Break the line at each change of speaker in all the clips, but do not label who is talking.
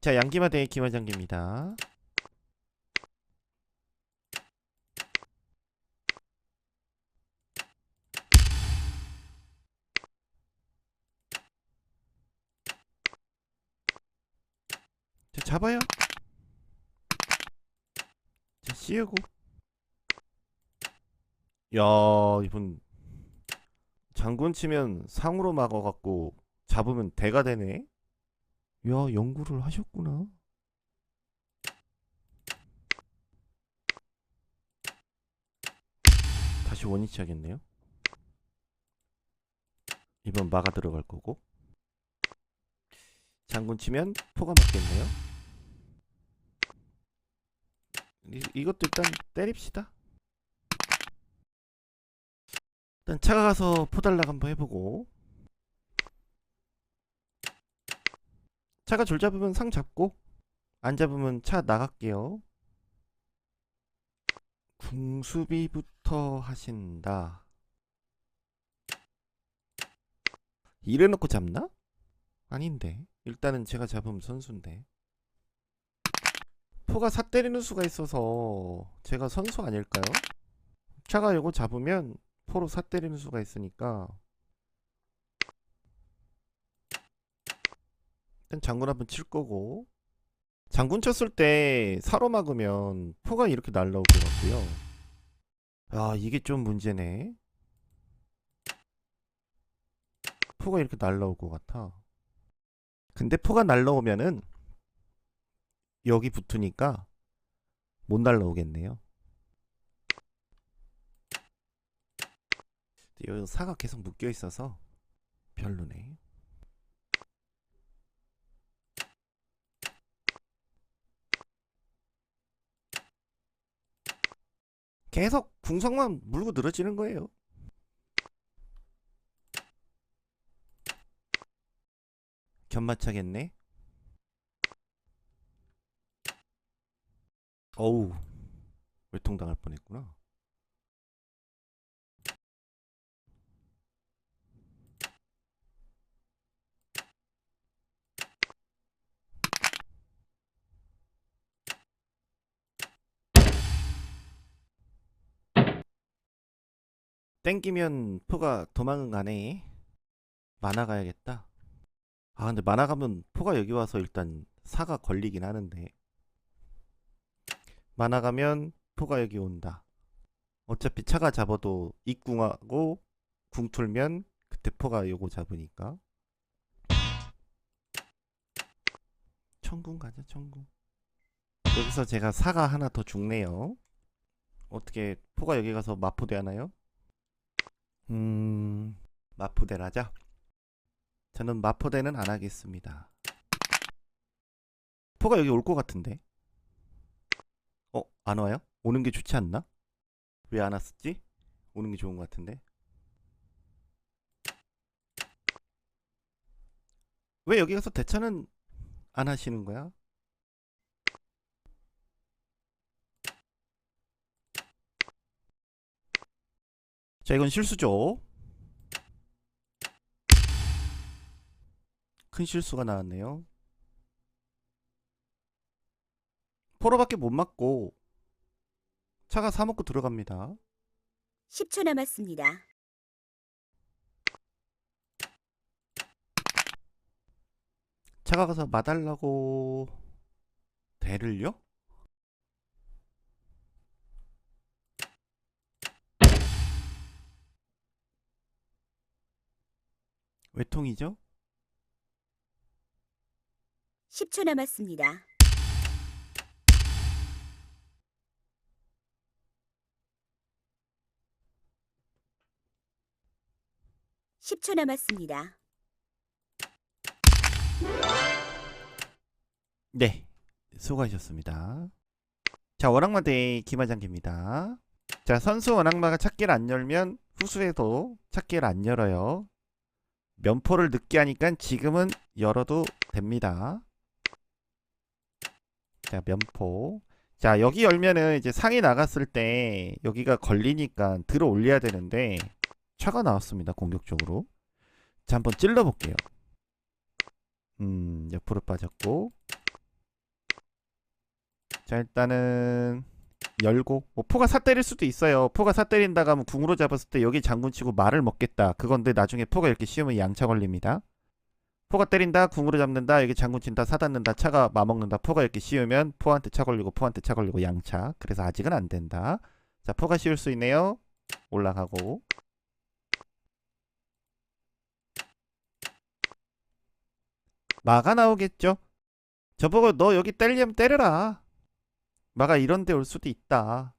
자, 양기마 대 김화장기입니다. 자, 잡아요. 자, 씌우고. 야, 이분 장군 치면 상으로 막아갖고 잡으면 대가 되네. 야, 연구를 하셨구나. 다시 원위치 하겠네요. 이번 마가 들어갈 거고. 장군 치면 포가 맞겠네요. 이, 이것도 일단 때립시다. 일단 차가 가서 포달락 한번 해보고. 차가 줄 잡으면 상 잡고 안 잡으면 차 나갈게요. 궁수비부터 하신다. 이래놓고 잡나? 아닌데. 일단은 제가 잡으면 선수인데. 포가 사 때리는 수가 있어서 제가 선수 아닐까요? 차가 요거 잡으면 포로 사 때리는 수가 있으니까 일단 장군 한번 칠 거고 장군 쳤을 때 사로 막으면 포가 이렇게 날라올 것 같고요. 아 이게 좀 문제네. 포가 이렇게 날라올 것 같아. 근데 포가 날라오면은 여기 붙으니까 못 날라오겠네요. 여기 사가 계속 묶여 있어서 별로네. 계속 궁성만 물고 늘어지는 거예요. 견마차겠네. 어우, 외통당할 뻔했구나. 땡기면 포가 도망은 가네. 만화 가야겠다. 아, 근데 만화 가면 포가 여기 와서 일단 사가 걸리긴 하는데. 만화 가면 포가 여기 온다. 어차피 차가 잡아도 입궁하고 궁 틀면 그때 포가 요거 잡으니까. 천궁 가자, 천궁. 여기서 제가 사가 하나 더 죽네요. 어떻게 포가 여기 가서 마포대 하나요? 음, 마포대라자. 저는 마포대는 안 하겠습니다. 포가 여기 올 것 같은데. 어, 안 와요? 오는 게 좋지 않나? 왜 안 왔었지? 오는 게 좋은 것 같은데. 왜 여기 가서 대처는 안 하시는 거야? 자, 이건 실수죠. 큰 실수가 나왔네요. 포로밖에 못 맞고 차가 사먹고 들어갑니다.
10초 남았습니다.
차가 가서 마달라고 대를요? 외통이죠?
10초 남았습니다. 십 초 남았습니다.
네, 수고하셨습니다. 자, 원악마대 김하장기입니다. 자, 선수 원악마가 찾기를 안 열면 후수에도 찾기를 안 열어요. 면포를 늦게 하니까 지금은 열어도 됩니다. 자, 면포. 자, 여기 열면은 이제 상이 나갔을 때 여기가 걸리니까 들어 올려야 되는데 차가 나왔습니다. 공격적으로. 자, 한번 찔러 볼게요. 음, 옆으로 빠졌고 자 일단은 열고 뭐 포가 사 때릴 수도 있어요. 포가 사 때린다가 하면 궁으로 잡았을 때 여기 장군 치고 말을 먹겠다. 그건데 나중에 포가 이렇게 씌우면 양차 걸립니다. 포가 때린다, 궁으로 잡는다, 여기 장군 친다, 사닿는다, 차가 마먹는다, 포가 이렇게 씌우면 포한테 차 걸리고 포한테 차 걸리고 양차. 그래서 아직은 안 된다. 자, 포가 씌울 수 있네요. 올라가고. 마가 나오겠죠? 저보고 너 여기 때리면 때려라. 마가 이런 데 올 수도 있다.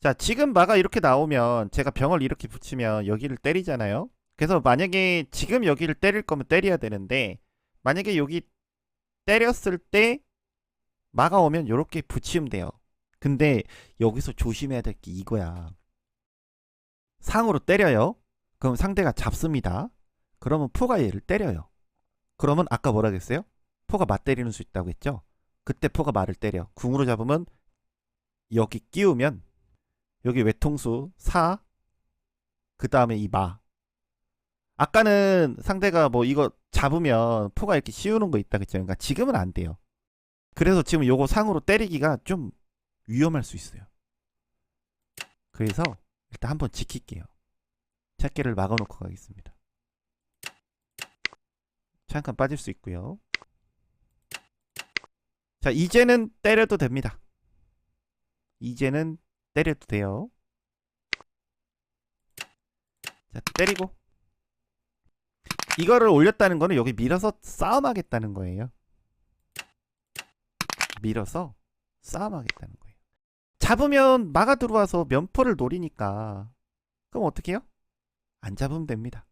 자, 지금 마가 이렇게 나오면 제가 병을 이렇게 붙이면 여기를 때리잖아요. 그래서 만약에 지금 여기를 때릴 거면 때려야 되는데 만약에 여기 때렸을 때 마가 오면 이렇게 붙이면 돼요. 근데 여기서 조심해야 될 게 이거야. 상으로 때려요. 그럼 상대가 잡습니다. 그러면 포가 얘를 때려요. 그러면 아까 뭐라 그랬어요? 포가 맞 때리는 수 있다고 했죠? 그때 포가 말을 때려. 궁으로 잡으면 여기 끼우면 여기 외통수 4, 그 다음에 이 마. 아까는 상대가 뭐 이거 잡으면 포가 이렇게 씌우는 거 있다 그랬죠. 그러니까 지금은 안 돼요. 그래서 지금 요거 상으로 때리기가 좀 위험할 수 있어요. 그래서 일단 한번 지킬게요. 찾기를 막아놓고 가겠습니다. 잠깐 빠질 수 있고요. 자, 이제는 때려도 됩니다. 이제는 때려도 돼요. 자, 때리고. 이거를 올렸다는 거는 여기 밀어서 싸움하겠다는 거예요. 밀어서 싸움하겠다는 거예요. 잡으면 마가 들어와서 면포를 노리니까 그럼 어떻게 해요? 안 잡으면 됩니다.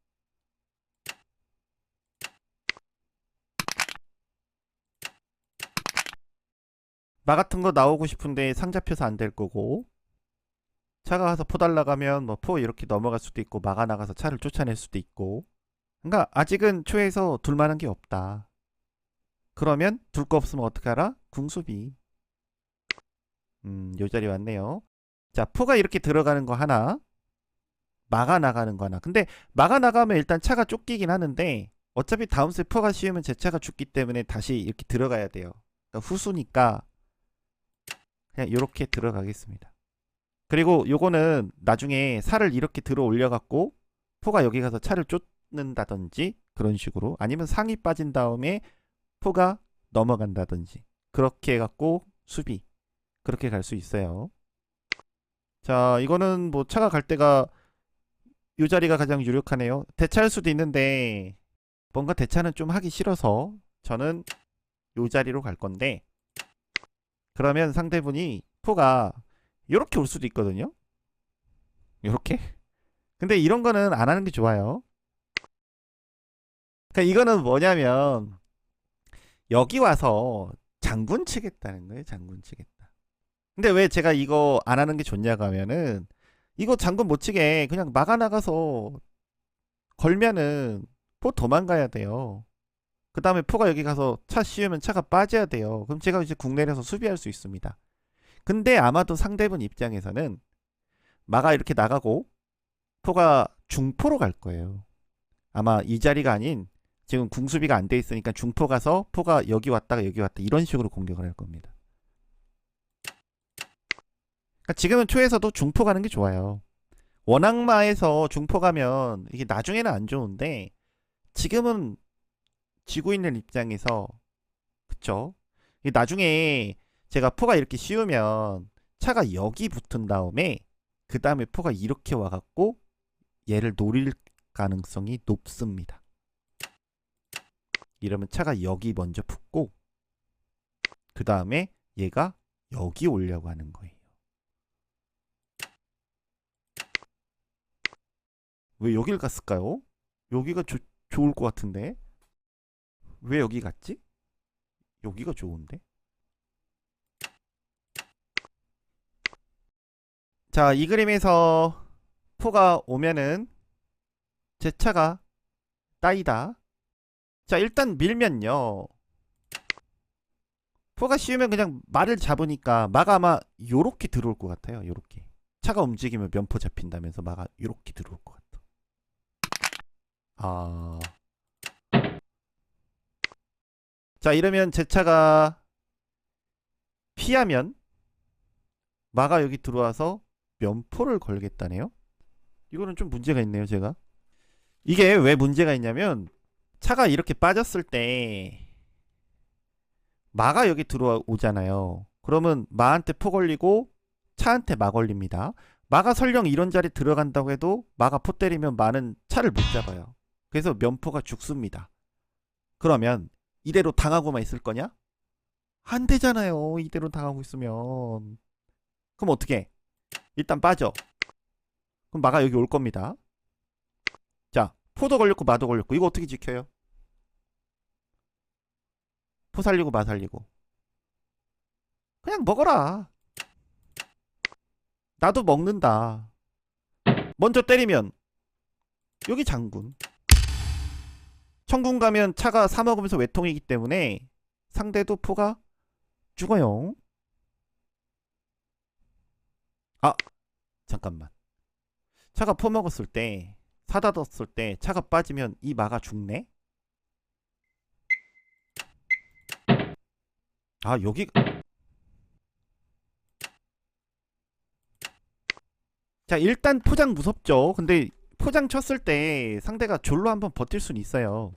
마 같은 거 나오고 싶은데 상 잡혀서 안 될 거고 차가 가서 포 달라가면 뭐 포 이렇게 넘어갈 수도 있고 마가 나가서 차를 쫓아낼 수도 있고 그러니까 아직은 초에서 둘 만한 게 없다. 그러면 둘 거 없으면 어떻게 하라? 궁수비. 음, 요 자리 왔네요. 자, 포가 이렇게 들어가는 거 하나. 마가 나가는 거 하나. 근데 마가 나가면 일단 차가 쫓기긴 하는데 어차피 다음 세 포가 씌우면 제 차가 죽기 때문에 다시 이렇게 들어가야 돼요. 그러니까 후수니까 그냥 이렇게 들어가겠습니다. 그리고 요거는 나중에 살을 이렇게 들어 올려 갖고 포가 여기 가서 차를 쫓는다든지 그런 식으로 아니면 상이 빠진 다음에 포가 넘어간다든지 그렇게 해 갖고 수비 그렇게 갈 수 있어요. 자, 이거는 뭐 차가 갈 때가 이 자리가 가장 유력하네요. 대차할 수도 있는데 뭔가 대차는 좀 하기 싫어서 저는 이 자리로 갈 건데 그러면 상대분이 포가 이렇게 올 수도 있거든요. 이렇게. 근데 이런 거는 안 하는 게 좋아요. 그러니까 이거는 뭐냐면 여기 와서 장군 치겠다는 거예요. 장군 치겠다. 근데 왜 제가 이거 안 하는 게 좋냐고 하면은 이거 장군 못 치게 그냥 막아 나가서 걸면은 포 도망가야 돼요. 그 다음에 포가 여기 가서 차 씌우면 차가 빠져야 돼요. 그럼 제가 이제 궁 내려서 수비할 수 있습니다. 근데 아마도 상대분 입장에서는 마가 이렇게 나가고 포가 중포로 갈 거예요. 아마 이 자리가 아닌 지금 궁수비가 안 돼 있으니까 중포 가서 포가 여기 왔다가 여기 왔다 이런 식으로 공격을 할 겁니다. 그러니까 지금은 초에서도 중포 가는 게 좋아요. 원악마에서 중포 가면 이게 나중에는 안 좋은데 지금은 지고 있는 입장에서 그쵸? 나중에 제가 포가 이렇게 씌우면 차가 여기 붙은 다음에 그 다음에 포가 이렇게 와갖고 얘를 노릴 가능성이 높습니다. 이러면 차가 여기 먼저 붙고 그 다음에 얘가 여기 오려고 하는 거예요. 왜 여길 갔을까요? 여기가 조, 좋을 것 같은데 왜 여기 갔지? 여기가 좋은데? 자, 이 그림에서 포가 오면은 제 차가 따이다. 자, 일단 밀면요. 포가 씌우면 그냥 말을 잡으니까 마가 아마 요렇게 들어올 것 같아요. 요렇게. 차가 움직이면 면포 잡힌다면서 마가 요렇게 들어올 것 같아. 아. 자, 이러면 제 차가 피하면 마가 여기 들어와서 면포를 걸겠다네요. 이거는 좀 문제가 있네요, 제가. 이게 왜 문제가 있냐면 차가 이렇게 빠졌을 때 마가 여기 들어오잖아요. 그러면 마한테 포 걸리고 차한테 마 걸립니다. 마가 설령 이런 자리 들어간다고 해도 마가 포 때리면 마는 차를 못 잡아요. 그래서 면포가 죽습니다. 그러면 이대로 당하고만 있을 거냐? 안 되잖아요. 이대로 당하고 있으면. 그럼 어떻게? 해? 일단 빠져. 그럼 마가 여기 올 겁니다. 자, 포도 걸렸고 마도 걸렸고 이거 어떻게 지켜요? 포 살리고 마 살리고. 그냥 먹어라. 나도 먹는다. 먼저 때리면 여기 장군. 청군 가면 차가 사 먹으면서 외통이기 때문에 상대도 포가 죽어요. 아, 잠깐만. 차가 포 먹었을 때 사다 뒀을 때 차가 빠지면 이 마가 죽네? 아, 여기 자, 일단 포장 무섭죠. 근데 포장 쳤을 때 상대가 졸로 한번 버틸 수는 있어요.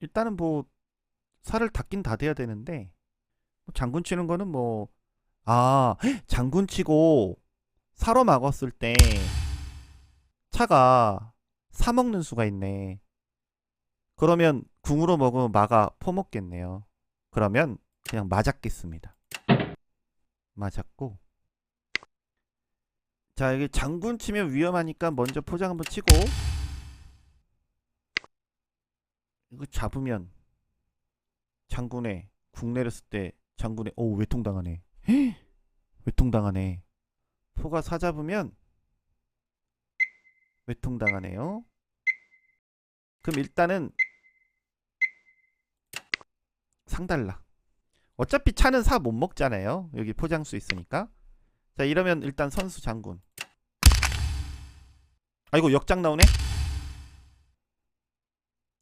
일단은 뭐 살을 닿긴 닿아야 되는데 뭐 장군 치는 거는 뭐 아, 장군 치고 사로 막았을 때 차가 사 먹는 수가 있네. 그러면 궁으로 먹으면 마가 퍼먹겠네요. 그러면 그냥 맞았겠습니다. 맞았고 자 여기 장군 치면 위험하니까 먼저 포장 한번 치고 이거 잡으면 장군에 궁 내렸을 때 장군에 오 외통 당하네. 외통 당하네. 포가 사 잡으면 외통 당하네요. 그럼 일단은 상달라. 어차피 차는 사 못 먹잖아요. 여기 포장수 있으니까. 자 이러면 일단 선수 장군. 아이고 역장 나오네?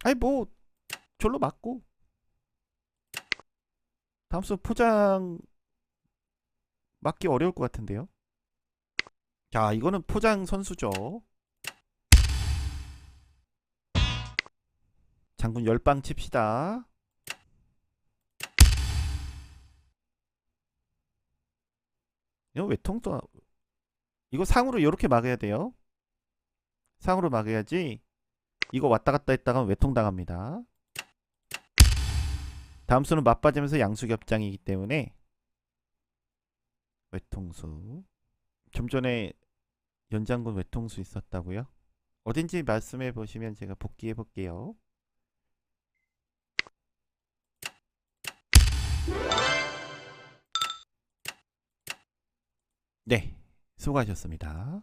아이 뭐 졸로 맞고 다음 수 포장 맞기 어려울 것 같은데요 자 이거는 포장 선수죠 장군 열방 칩시다 이거 외통도 이거 상으로 이렇게 막아야 돼요. 상으로 막아야지. 이거 왔다 갔다 했다가 외통 당합니다. 다음 수는 맞빠지면서 양수 겹장이기 때문에 외통수. 좀 전에 연장군 외통수 있었다고요? 어딘지 말씀해 보시면 제가 복귀해 볼게요. 네, 수고하셨습니다.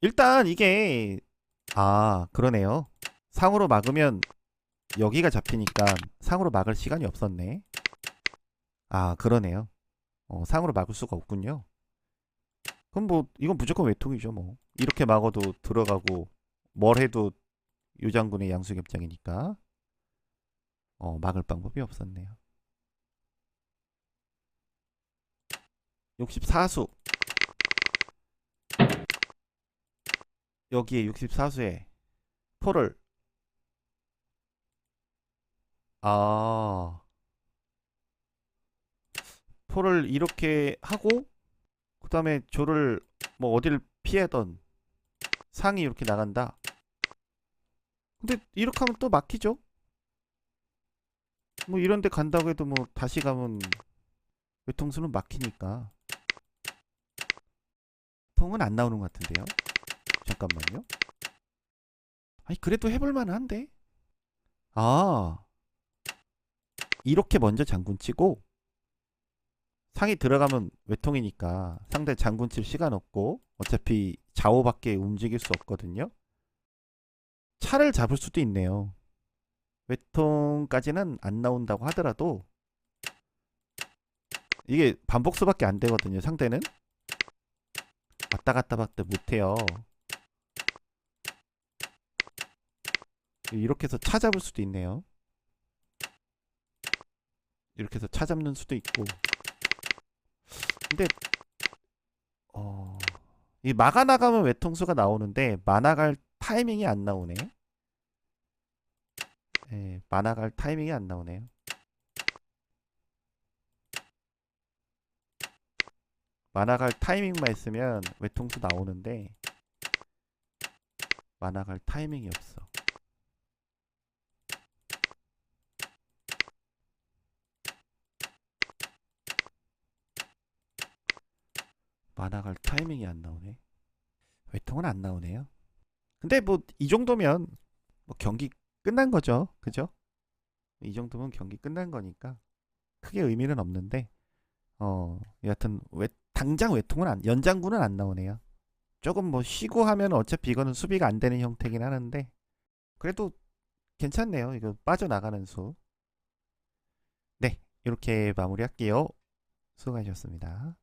일단 이게 아 그러네요. 상으로 막으면 여기가 잡히니까 상으로 막을 시간이 없었네. 아 그러네요. 어, 상으로 막을 수가 없군요. 그럼 뭐 이건 무조건 외통이죠 뭐. 이렇게 막아도 들어가고 뭘 해도 유장군의 양수겹장이니까 어, 막을 방법이 없었네요. 64수 여기에 64수에 포를 아 포를 이렇게 하고 그 다음에 조를 뭐 어디를 피하던 상이 이렇게 나간다 근데 이렇게 하면 또 막히죠 뭐 이런데 간다고 해도 뭐 다시 가면 외통수는 막히니까 통은 안 나오는 것 같은데요. 잠깐만요. 아니 그래도 해볼 만 한데. 아 이렇게 먼저 장군 치고 상이 들어가면 외통이니까 상대 장군 칠 시간 없고 어차피 좌우밖에 움직일 수 없거든요. 차를 잡을 수도 있네요. 외통까지는 안 나온다고 하더라도 이게 반복수밖에 안 되거든요. 상대는 왔다 갔다 밖에 못해요. 이렇게 해서 찾아볼 수도 있네요. 이렇게 해서 차 잡는 수도 있고 근데 어, 이 막아 나가면 외통수가 나오는데 만화갈 타이밍이 안 나오네. 예, 만화갈 타이밍이 안 나오네요. 만화갈 타이밍만 있으면 외통수 나오는데 만화갈 타이밍이 없어. 만화갈 타이밍이 안 나오네. 외통은 안 나오네요. 근데 뭐 이 정도면 뭐 경기 끝난 거죠. 그죠? 이 정도면 경기 끝난 거니까 크게 의미는 없는데 어 여하튼 외, 당장 외통은 안 연장구는 안 나오네요. 조금 뭐 쉬고 하면 어차피 이거는 수비가 안 되는 형태긴 하는데 그래도 괜찮네요. 이거 빠져나가는 수. 네, 이렇게 마무리할게요. 수고하셨습니다.